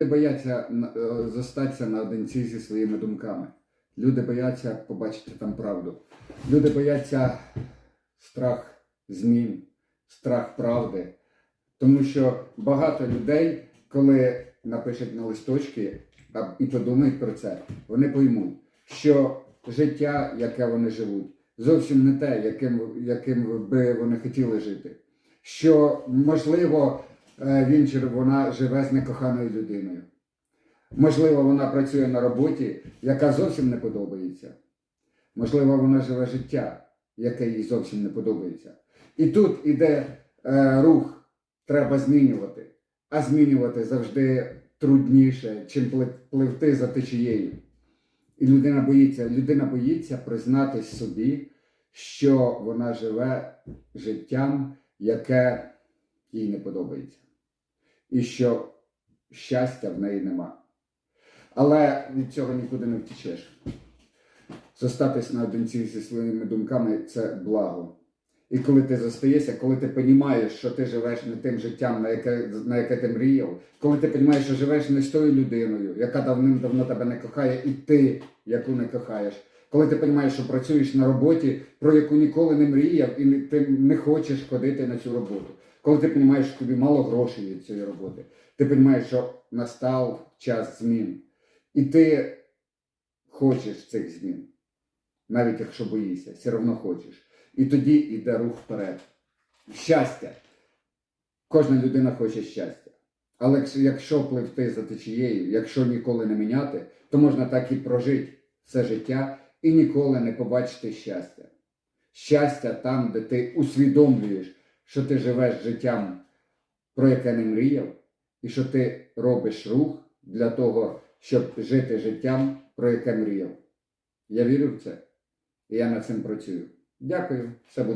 Люди бояться е, зостатися наодинці зі своїми думками. Люди бояться побачити там правду. Люди бояться страх змін, страх правди. Тому що багато людей, коли напишуть на листочки і подумають про це, вони поймуть, що життя, яке вони живуть, зовсім не те, яким, яким би вони хотіли жити. Що, можливо, він чи вона живе з некоханою людиною. Можливо, вона працює на роботі, яка зовсім не подобається. Можливо, вона живе життя, яке їй зовсім не подобається. І тут іде е, рух, треба змінювати. А змінювати завжди трудніше, чим плив- пливти за течією. І людина боїться, людина боїться признатись собі, що вона живе життям, яке їй не подобається. І що щастя в неї нема. Але від цього нікуди не втічеш. Зостатись наодинці зі своїми думками це благо. І коли ти зостаєшся, коли ти розумієш, що ти живеш не тим життям, на яке, на яке ти мріяв, коли ти розумієш, що живеш не з тою людиною, яка давним-давно тебе не кохає, і ти, яку не кохаєш, коли ти розумієш, що працюєш на роботі, про яку ніколи не мріяв, і ти не хочеш ходити на цю роботу, коли ти розумієш, що тобі мало грошей від цієї роботи, ти розумієш, що настав час змін, і ти хочеш цих змін, навіть якщо боїшся, все одно хочеш. І тоді йде рух вперед. Щастя. Кожна людина хоче щастя. Але якщо- пливти за течією, якщо ніколи не міняти, то можна так і прожити все життя і ніколи не побачити щастя. Щастя там, де ти усвідомлюєш, що ти живеш життям, про яке не мріяв, і що ти робиш рух для того, щоб жити життям, про яке мріяв. Я вірю в це. І я над цим працюю. Дякую. Все буде.